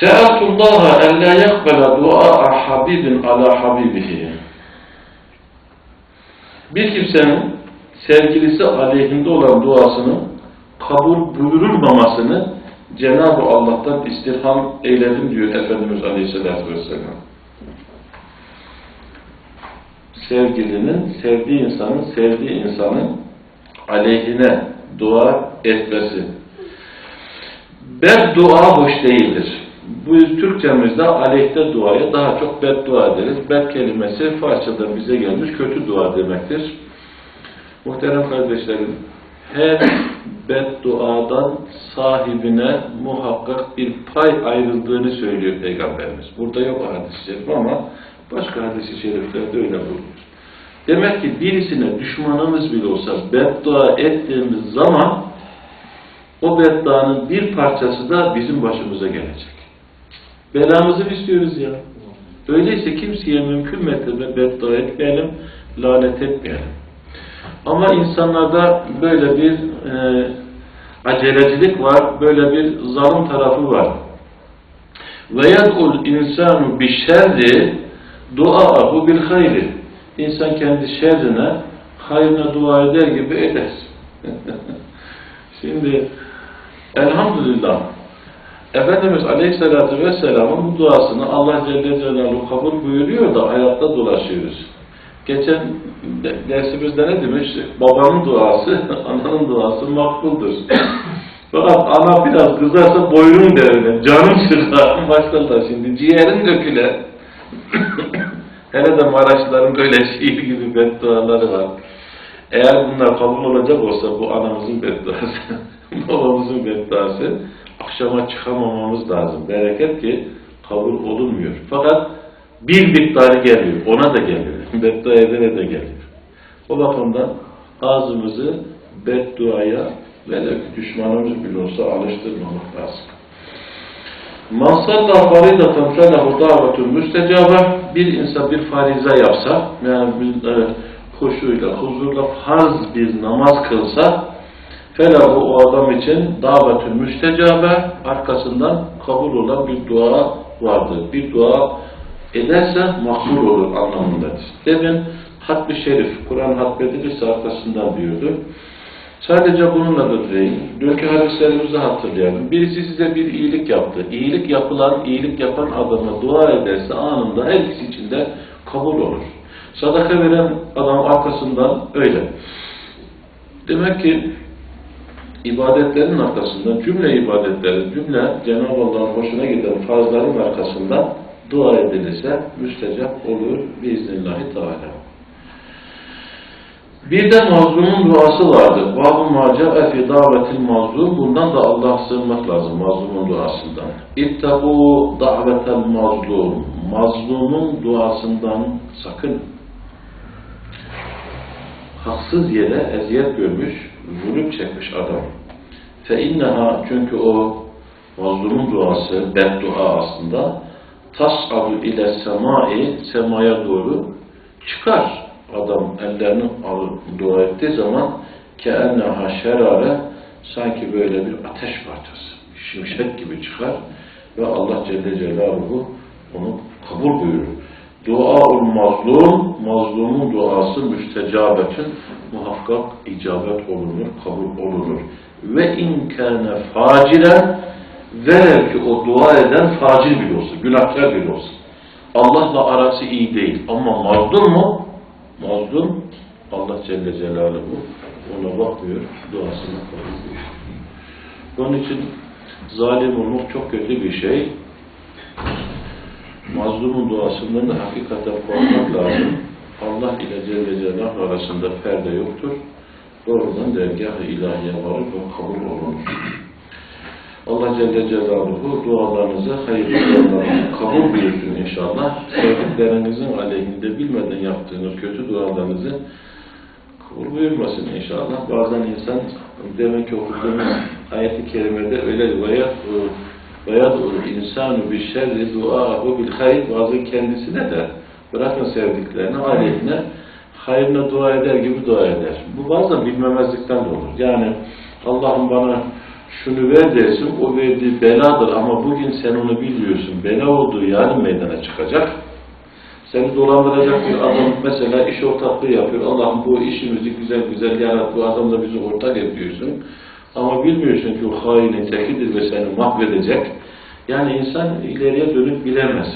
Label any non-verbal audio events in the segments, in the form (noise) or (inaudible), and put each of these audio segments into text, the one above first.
Se'atullaha en la yakbela du'a habibin ala habibihi. Bir kimsenin sevgilisi aleyhinde olan duasını kabul buyurulmamasını Cenab-ı Allah'tan istirham eyledim diyor Efendimiz Aleyhisselatü Vesselam. Sevgilinin, sevdiği insanın, sevdiği insanın aleyhine dua etmesi. Beddua hoş değildir. Bu Türkçemizde aleyhte duaya daha çok beddua ederiz. Bed kelimesi Farsçadan bize gelmiş kötü dua demektir. Muhterem kardeşlerim, her bedduadan sahibine muhakkak bir pay ayrıldığını söylüyor Peygamberimiz. Burada yok hadis-i şerif ama başka hadis-i şeriflerde öyle bulunuyor. Demek ki birisine düşmanımız bile olsa beddua ettiğimiz zaman o bedduanın bir parçası da bizim başımıza gelecek. Belamızı mı istiyoruz ya? Öyleyse kimseye mümkün mertebe beddua etmeyelim, lanet etmeyelim. Ama insanlarda böyle bir e, acelecilik var, böyle bir zalim tarafı var. Yed'ul insanu duaahu bil hayri. İnsan kendi şerrine hayrına dua eder gibi eder. (laughs) Şimdi elhamdülillah Efendimiz Aleyhisselatü Vesselam'ın bu duasını Allah Celle Celaluhu kabul buyuruyor da hayatta dolaşıyoruz. Geçen dersimizde ne demiş? Babanın duası, (laughs) ananın duası makbuldur. (coughs) Fakat ana biraz kızarsa boynun derine, canım çıkar. Başlarlar (laughs) şimdi, ciğerin döküle. (coughs) Hele de Maraşlıların böyle şiir gibi bedduaları var. Eğer bunlar kabul olacak olsa bu anamızın bedduası, (laughs) babamızın bedduası, akşama çıkamamamız lazım. Bereket ki kabul olunmuyor. Fakat bir miktarı geliyor, ona da geliyor. (laughs) Beddua edene de geliyor. O bakımdan ağzımızı bedduaya velev ki düşmanımız bile olsa alıştırmamak lazım. Man salla faridatan felahu davetun müstecabe bir insan bir farize yapsa yani bir e, huşuyla, huzurla farz bir namaz kılsa felahu o adam için davetün müstecabe arkasından kabul olan bir dua vardır. Bir dua ederse makbul olur anlamındadır. Demin hatmi şerif, Kur'an hatmedilirse arkasından diyordu. Sadece bununla da değil, dünkü hadislerimizi hatırlayalım. Birisi size bir iyilik yaptı. İyilik yapılan, iyilik yapan adama dua ederse anında her ikisi içinde kabul olur. Sadaka veren adam arkasından öyle. Demek ki ibadetlerin arkasından, cümle ibadetlerin, cümle Cenab-ı Allah'ın hoşuna giden farzların arkasından dua edilirse müstecap olur biiznillahü teala. Bir de mazlumun duası vardı. Bab-ı maca'a fi davetil mazlum. Bundan da Allah'a sığınmak lazım mazlumun duasından. İttabu davetel mazlum. Mazlumun duasından sakın. Haksız yere eziyet görmüş, zulüm çekmiş adam. İnneha çünkü o mazlumun duası, beddua aslında tas'abu ile semai semaya doğru çıkar. Adam ellerini alıp dua ettiği zaman keenneha şerare sanki böyle bir ateş parçası, şimşek gibi çıkar ve Allah Celle Celaluhu onu kabul buyurur. Duaul mazlum, mazlumun duası müstecabetün muhakkak icabet olunur, kabul olunur. Ve inkâne faciren velev ki o dua eden facir bile olsa, günahkar bile olsa. Allah'la arası iyi değil ama mazlum mu? Mazlum Allah Celle Celaluhu ona bakmıyor, duasını kabul ediyor. Onun için zalim olmak çok kötü bir şey. Mazlumun duasından da hakikaten korkmak lazım. Allah ile Celle Celaluhu arasında perde yoktur. Doğrudan dergah-ı ilahiye varır ve kabul olunur. Allah Celle Celaluhu dualarınızı, hayırlı dualarınızı kabul buyursun inşallah. Sevdiklerinizin aleyhinde bilmeden yaptığınız kötü dualarınızı kabul buyurmasın inşallah. Bazen insan demek ki okuduğumuz ayet-i kerimede öyle veya veya insanu bir şerri duahu bil hayr bazı kendisine de bırakın sevdiklerine aleyhine hayrına dua eder gibi dua eder. Bu bazen bilmemezlikten de olur. Yani Allah'ım bana şunu ver dersin, o verdiği beladır ama bugün sen onu bilmiyorsun. Bela olduğu yarın meydana çıkacak. Seni dolandıracak bir adam mesela iş ortaklığı yapıyor. Allah'ım bu işimizi güzel güzel yarat, bu adam da bizi ortak ediyorsun. Ama bilmiyorsun ki o hainin tekidir ve seni mahvedecek. Yani insan ileriye dönüp bilemez.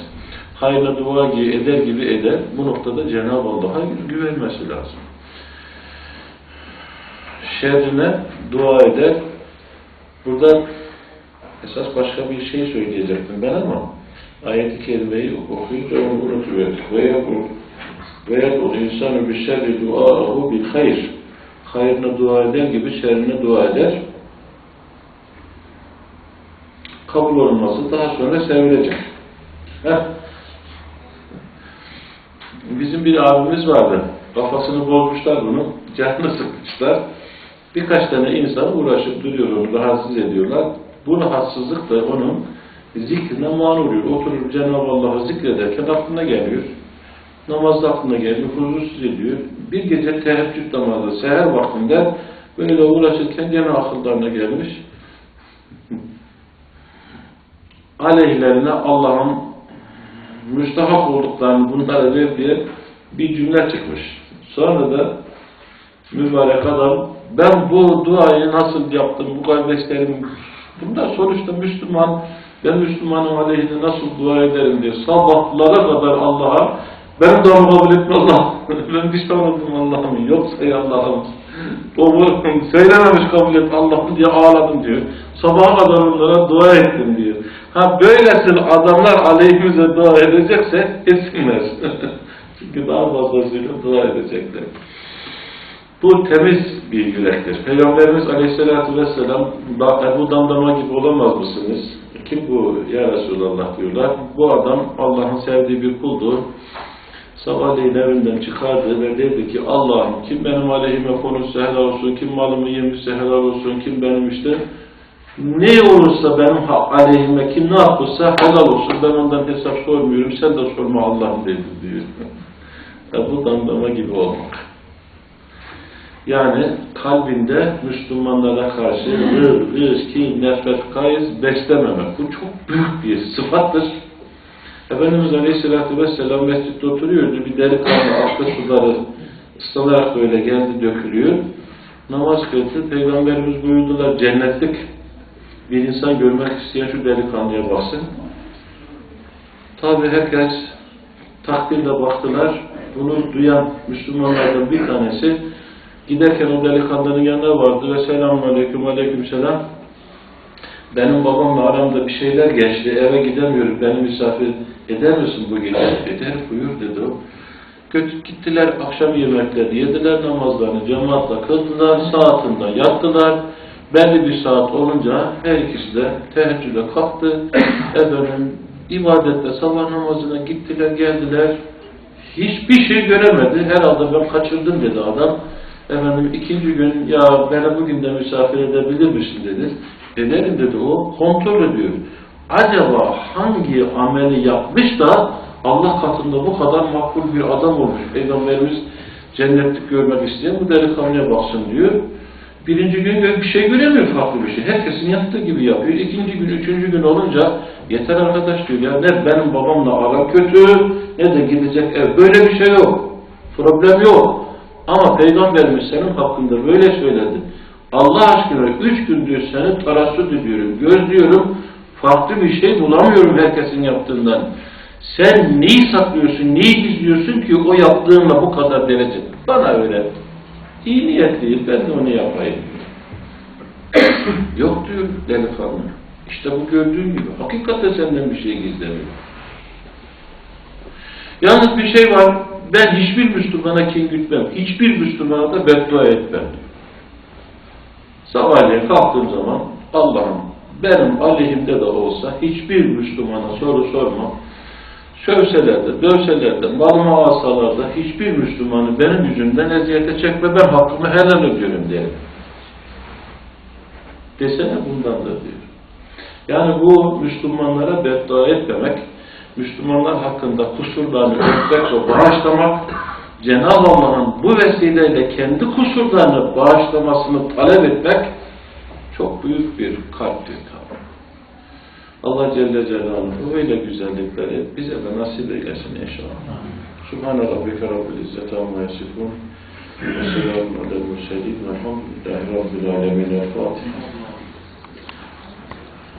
Hayırla dua eder gibi eder. Bu noktada Cenab-ı Allah'a güvenmesi lazım. Şerrine dua eder. Burada esas başka bir şey söyleyecektim ben ama ayet-i kerimeyi okuyunca onu unutuverdik. Ve yakul ve yakul insanı bir şerri duahu bil hayır. Hayrına dua eder gibi şerrine dua eder. Kabul olunması daha sonra sevilecek. Heh. Bizim bir abimiz vardı. Kafasını bozmuşlar bunu. Canını sıkmışlar. Birkaç tane insan uğraşıp duruyor onu, rahatsız ediyorlar. Bu rahatsızlık da onun zikrine mani oluyor. Oturup Cenab-ı Allah'ı zikrederken aklına geliyor. Namazda aklına geliyor, huzursuz ediyor. Bir gece teheccüd namazı, seher vaktinde böyle uğraşırken gene akıllarına gelmiş. (laughs) Aleyhlerine Allah'ın müstahak olduklarını bunlara ver diye bir cümle çıkmış. Sonra da mübarek adam ben bu duayı nasıl yaptım bu kardeşlerim? Bunlar sonuçta Müslüman ben Müslümanın aleyhine nasıl dua ederim? diye sabahlara kadar Allah'a ben de onu kabul etme Allah'ım (laughs) ben pişman oldum Allah'ım yoksa ya Allah'ım. O söylememiş kabul et Allah'ım diye ağladım diyor. Sabaha kadar onlara dua ettim diyor ha böylesi adamlar aleyhimize dua edecekse etsinler (laughs) çünkü daha fazlasıyla dua edecekler bu temiz bir yürektir. Peygamberimiz Aleyhisselatü Vesselam bu damlama gibi olamaz mısınız? Kim bu ya Resulallah diyorlar. Bu adam Allah'ın sevdiği bir kuldur. Sabahleyin evinden çıkardı ve dedi ki Allah'ım kim benim aleyhime konuşsa helal olsun, kim malımı yemişse helal olsun, kim benim işte ne olursa benim aleyhime kim ne yapırsa helal olsun. Ben ondan hesap sormuyorum. Sen de sorma Allah'ım dedi diyor. (laughs) Ya bu damlama gibi olmak. Yani kalbinde Müslümanlara karşı hır, hırs, kin, nefret, kayız beslememek. Bu çok büyük bir sıfattır. Efendimiz Aleyhisselatü Vesselam mescitte oturuyordu. Bir delikanlı aklı suları ıslanarak böyle geldi dökülüyor. Namaz kıldı. Peygamberimiz buyurdular cennetlik bir insan görmek isteyen şu delikanlıya baksın. Tabi herkes takdirle baktılar. Bunu duyan Müslümanlardan bir tanesi Giderken o delikanlının yanına vardı ve selamun aleyküm aleyküm selam. Benim babamla aramda bir şeyler geçti, eve gidemiyorum, beni misafir eder misin bu gece? Eder, buyur dedi o. Gittiler, akşam yemekleri yediler, namazlarını cemaatle kıldılar, saatinde yattılar. Belli bir saat olunca her ikisi de teheccüde kalktı. (coughs) Efendim, ibadette sabah namazına gittiler, geldiler. Hiçbir şey göremedi. Herhalde ben kaçırdım dedi adam. Efendim ikinci gün ya beni bugün de misafir edebilir misin dedi. Ederim dedi o. Kontrol ediyor. Acaba hangi ameli yapmış da Allah katında bu kadar makbul bir adam olmuş. Peygamberimiz cennetlik görmek isteyen bu delikanlıya baksın diyor. Birinci gün bir şey göremiyor farklı bir şey. Herkesin yaptığı gibi yapıyor. İkinci gün, üçüncü gün olunca yeter arkadaş diyor ya ne benim babamla ara kötü ne de gidecek ev. Böyle bir şey yok. Problem yok. Ama Peygamberimiz senin hakkında böyle söyledi. Allah aşkına üç gündür seni tarassut ediyorum, gözlüyorum, farklı bir şey bulamıyorum herkesin yaptığından. Sen neyi saklıyorsun, neyi gizliyorsun ki o yaptığınla bu kadar derece? Bana öyle. İyi niyetliyim, ben de onu yapayım. Yok diyor delikanlı. İşte bu gördüğün gibi. Hakikaten senden bir şey gizlemiyor. Yalnız bir şey var, ben hiçbir Müslümana kin gütmem, hiçbir Müslümana da beddua etmem. Sabahleyin kalktığım zaman Allah'ım benim aleyhimde de olsa hiçbir Müslümana soru sormam. Sövseler de, dövseler de, hiçbir Müslümanı benim yüzümden eziyete çekme, ben hakkımı helal ediyorum diye. Desene bundan da diyor. Yani bu Müslümanlara beddua etmemek, Müslümanlar hakkında kusurlarını örtmek ve bağışlamak, Cenab-ı Allah'ın bu vesileyle kendi kusurlarını bağışlamasını talep etmek, çok büyük bir kalptir tabi. Allah Celle Celaluhu öyle güzellikleri bize de nasip eylesin inşallah. Subhane Rabbike Rabbil İzzeti Amma Yasifun ve Selamun Aleyhi ve Sellem ve Elhamdülillahi Rabbil Alemin. El Fatiha.